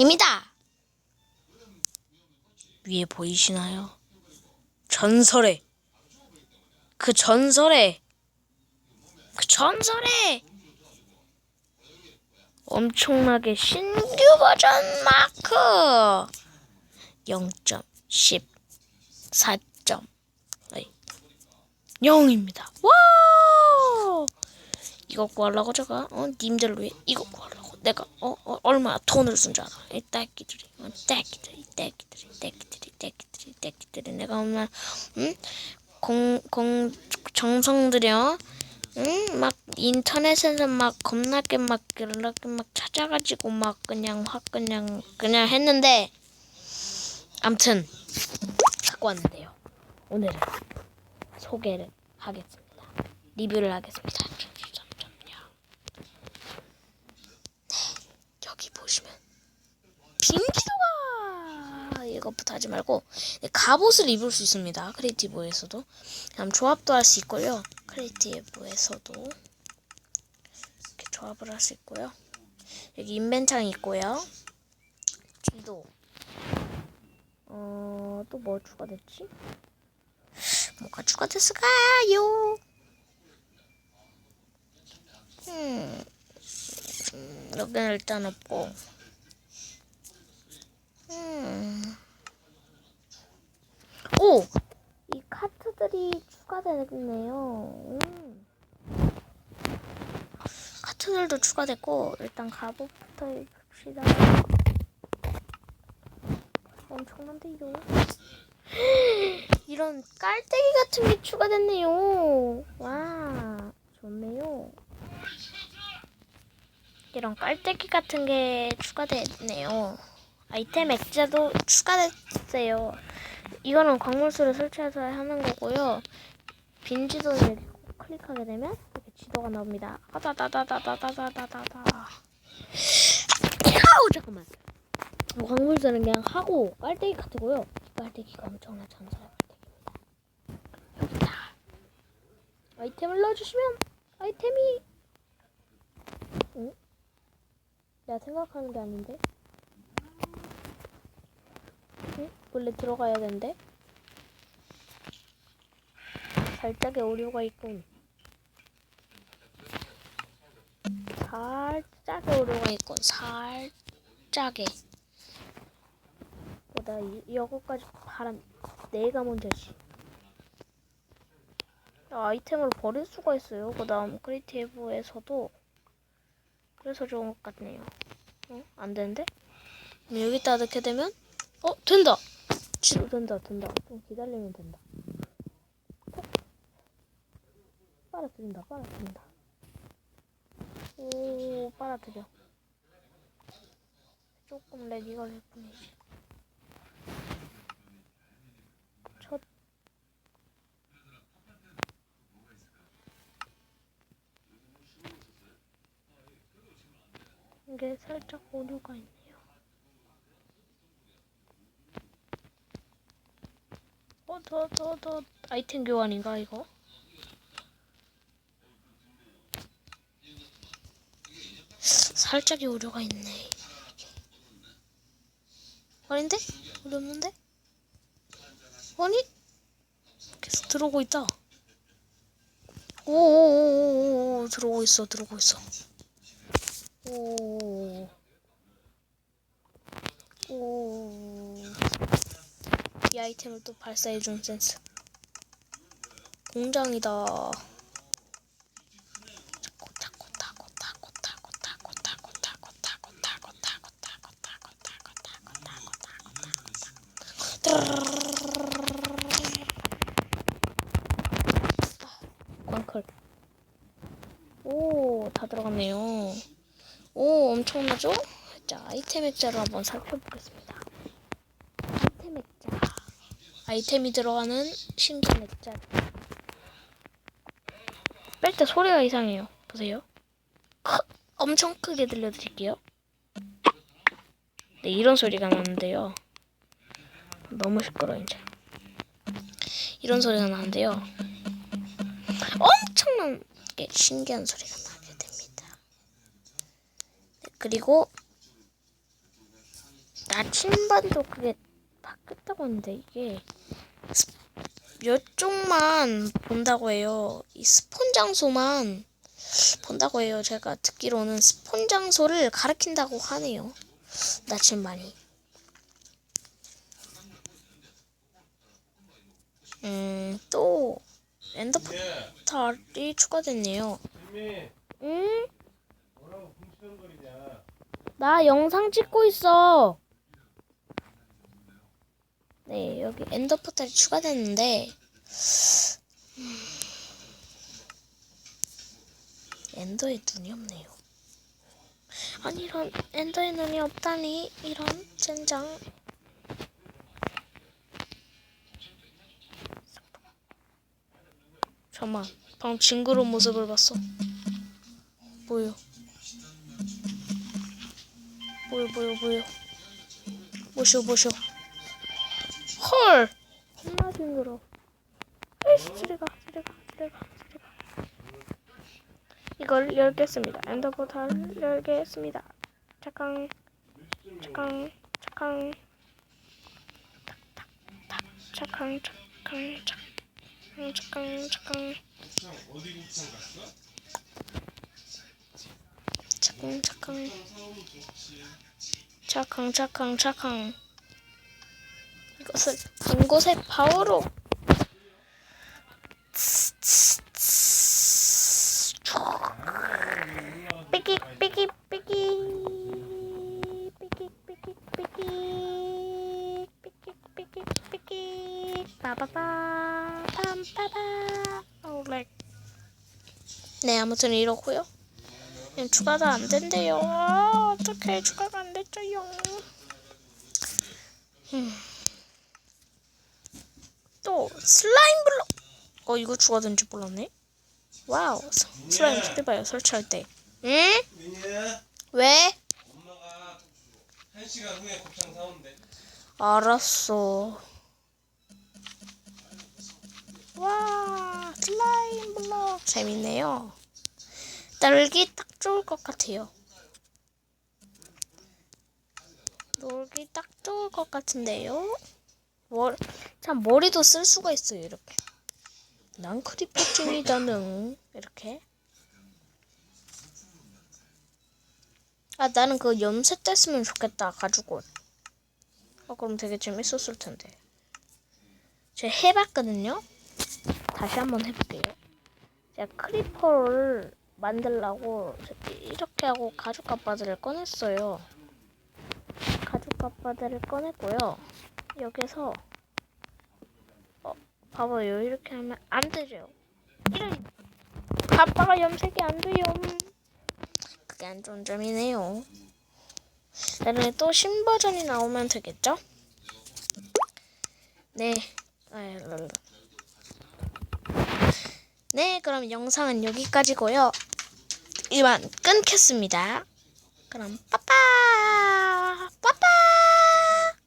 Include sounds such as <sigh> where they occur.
입니다. 위에 보이시나요? 전설의 그 전설의 그 전설의 엄청나게 신규 버전 마크 0.10 4점 0입니다. 와! 이거 구하려고 제가 어 님들 위해 이거 구하려고 내가 어, 어 얼마나 돈을 쓴 줄 알아? 이 떼끼들이 어, 떼끼들이 떼끼들이 떼끼들이 떼끼들이 떼끼들이 내가 얼마나 응공 공 정성 들여 응 막 인터넷에서 막 겁나게 막 연락이 막 찾아가지고 막 그냥 확 그냥 그냥 했는데 암튼 갖고 왔는데요. 오늘은 소개를 하겠습니다. 리뷰를 하겠습니다. 잠깐만요. 네, 여기 보시면 빙기도가 이것부터 하지 말고 네, 갑옷을 입을 수 있습니다. 크리에이티브에서도 그럼 조합도 할 수 있고요. 크리에이티브에서도 이렇게 조합을 할 수 있고요. 여기 인벤창이 있고요. 뒤도 어, 또 뭐 추가됐지? 뭐가 추가됐을까요? 음, 음, 여기는 일단 없고, 음, 오! 이 카트들이 추가되네요. 음. 카트들도 추가됐고, 일단 갑옷부터 입읍시다. 엄청난데요. <gasps> 이런 깔때기 같은 게 추가됐네요. 와, 좋네요. 이런 깔때기 같은 게 추가됐네요. 아이템 액자도 추가됐어요. 이거는 광물수를 설치해서 하는 거고요. 빈 지도를 클릭하게 되면 이렇게 지도가 나옵니다. 아다다다다다다다다다. 아우 잠깐만. 뭐 광물수는 그냥 하고 깔때기. 이 깔때기가 엄청난 전설의 깔때기입니다. 여기다 아이템을 넣어주시면 아이템이 응? 내가 생각하는 게 아닌데 응? 원래 들어가야 되는데 살짝의 오류가 있군 살짝의 오류가 있군 살짝의 나 이, 이거까지 바람 내가 먼저지. 아이템을 버릴 수가 있어요. 그 다음 크리에이티브에서도 그래서 좋은 것 같네요. 어? 안 되는데? 여기다 넣게 되면 어 된다. 지, 된다 된다. 좀 기다리면 된다. 어? 빨아들인다 빨아들인다. 오 빨아들여. 조금 렉이 걸릴 뿐이지. 첫 이게 살짝 오류가 있네요. 어, 더, 더, 더 아이템 교환인가 이거? 살짝의 오류가 있네. 아닌데? 오류 없는데? 아니? 계속 들어오고 있다. 오오오오오 들어오고 있어 들어오고 있어. 오. 오. 이 아이템을 또 발사해준 센스. 공장이다. 오다 들어갔네요. 오 엄청나죠? 자 아이템 액자를 한번 살펴보겠습니다. 아이템이 들어가는 신기한 액자. 뺄 때 소리가 이상해요. 보세요. 크, 엄청 크게 들려드릴게요. 네, 이런 소리가 나는데요. 너무 시끄러 이제. 이런 소리가 나는데요. 엄청나게 신기한 소리가 나게 됩니다. 네, 그리고 나침반도 그게 바뀌었다고 했는데 이게 스- 몇 쪽만 본다고 해요. 이 스폰 장소만 본다고 해요. 제가 듣기로는 스폰 장소를 가리킨다고 하네요. 나침반이. 음, 또 엔더 포탈이 추가됐네요. 응? 나 영상 찍고 있어. 네, 여기 엔더 포탈이 추가됐는데 음, 엔더에 눈이 없네요. 아니 이런 엔더에 눈이 없다니 이런 젠장. 잠만, 방금 징그러운 모습을 봤어. 뭐요? 뭐요 뭐요 뭐요 뭐쇼 뭐쇼 헐! 겁나 징그러 에이씨 저리가 저리가 저리가 저리가. 이걸 열겠습니다. 엔더포탈 열겠습니다. 잠깐 잠깐 잠깐 탁탁탁 잠깐 잠깐 잠깐 잠깐 잠깐? 잠깐 잠깐 잠깐 잠깐 잠깐 이것을 한 곳에 바로 삐끼 삐끼 삐끼 삐끼 삐끼 삐끼 삐끼 삐끼 삐끼 빠바바 빰빠바 어우 렉. 네 아무튼 이렇고요 추가가 안 된대요. 아, 어떡해. 추가가 안 됐죠요. 음. 또 슬라임 블록. 어 이거 추가된지 몰랐네. 와우. 스- 슬라임 소리 봐요. 설치할 때. 응? 왜? 알았어. 와 슬라임 블록 재밌네요. 놀기 딱 좋을 것 같아요. 놀기 딱 좋을 것 같은데요. 머, 참 머리도 쓸 수가 있어요 이렇게. 난 크리퍼증이다는 이렇게. 아 나는 그 염색 됐으면 좋겠다 가지고. 어 그럼 되게 재밌었을 텐데. 제가 해봤거든요. 다시 한번 해볼게요. 제가 크리퍼를 만들라고 이렇게 하고 가죽 갑바들을 꺼냈어요. 가죽 갑바들을 꺼냈고요. 여기서 어 봐봐요 이렇게 하면 안 되죠. 이런 갑바가 염색이 안 돼요. 그게 안 좋은 점이네요. 나중에 또 신버전이 나오면 되겠죠? 네. 네, 그럼 영상은 여기까지고요. 이만 끊겠습니다. 그럼 빠